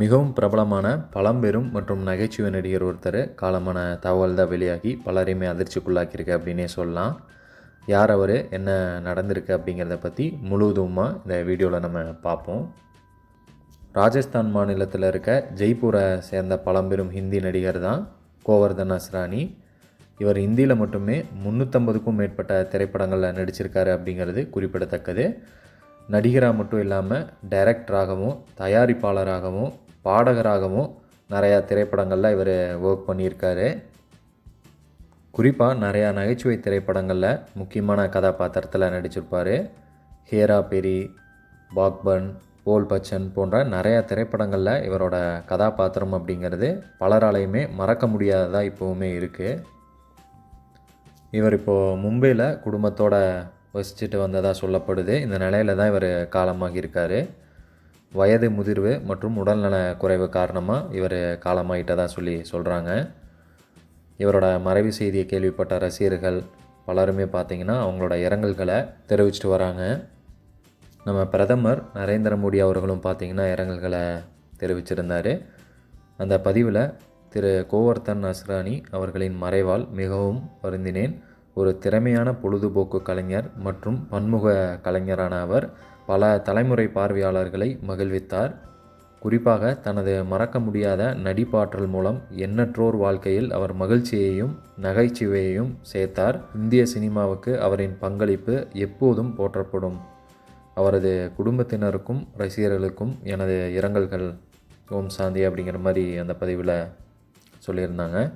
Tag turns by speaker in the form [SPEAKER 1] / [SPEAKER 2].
[SPEAKER 1] மிகவும் பிரபலமான பழம்பெரும் மற்றும் நகைச்சுவை நடிகர் ஒருத்தர் காலமான தகவல் தான் வெளியாகி பலரையுமே அதிர்ச்சிக்குள்ளாக்கியிருக்கு அப்படின்னே சொல்லலாம். யார் அவர்? என்ன நடந்திருக்கு அப்படிங்கிறத பற்றி முழுவதுமாக இந்த வீடியோவில் நம்ம பார்ப்போம். ராஜஸ்தான் மாநிலத்தில் இருக்க ஜெய்ப்பூரை சேர்ந்த பழம்பெரும் ஹிந்தி நடிகர் தான் கோவர்தன் அஸ்ரானி. இவர் ஹிந்தியில் மட்டுமே முந்நூற்றம்பதுக்கும் மேற்பட்ட திரைப்படங்களில் நடிச்சிருக்காரு அப்படிங்கிறது குறிப்பிடத்தக்கது. நடிகராக மட்டும் இல்லாமல் டைரக்டராகவும் தயாரிப்பாளராகவும் பாடகராகவும் நிறையா திரைப்படங்களில் இவர் ஒர்க் பண்ணியிருக்காரு. குறிப்பாக நிறையா நகைச்சுவை திரைப்படங்களில் முக்கியமான கதாபாத்திரத்தில் நடிச்சிருப்பார். ஹேரா பெரி பாக்பன் போல் பச்சன் போன்ற நிறையா திரைப்படங்களில் இவரோட கதாபாத்திரம் அப்படிங்கிறது பலராலையுமே மறக்க முடியாததாக இப்போவுமே இருக்குது இவர் இப்போது மும்பையில் குடும்பத்தோடு வசிச்சுட்டு வந்ததாக சொல்லப்படுது. இந்த நிலையில தான் இவர் காலமாகியிருக்காரு. வயது முதிர்வு மற்றும் உடல்நல குறைவு காரணமாக இவர் காலமாயிட்டதாக சொல்லி சொல்கிறாங்க இவரோட மறைவு செய்தியை கேள்விப்பட்ட ரசிகர்கள் பலருமே பார்த்திங்கன்னா அவங்களோட இரங்கல்களை தெரிவிச்சிட்டு வராங்க. நம்ம பிரதமர் நரேந்திர மோடி அவர்களும் பார்த்திங்கன்னா இரங்கல்களை தெரிவிச்சிருந்தார். அந்த பதிவில் திரு கோவர்தன் அஸ்ரானி அவர்களின் மறைவால் மிகவும் வருந்தினேன். ஒரு திறமையான பொழுதுபோக்கு கலைஞர் மற்றும் பன்முக கலைஞரான அவர் பல தலைமுறை பார்வையாளர்களை மகிழ்வித்தார். குறிப்பாக தனது மறக்க முடியாத நடிப்பாற்றல் மூலம் எண்ணற்றோர் வாழ்க்கையில் அவர் மகிழ்ச்சியையும் நகைச்சுவையையும் சேர்த்தார். இந்திய சினிமாவுக்கு அவரின் பங்களிப்பு எப்போதும் போற்றப்படும். அவரது குடும்பத்தினருக்கும் ரசிகர்களுக்கும் எனது இரங்கல்கள். ஓம் சாந்தி அப்படிங்கிற மாதிரி அந்த பதிவில் சொல்லியிருந்தாங்க.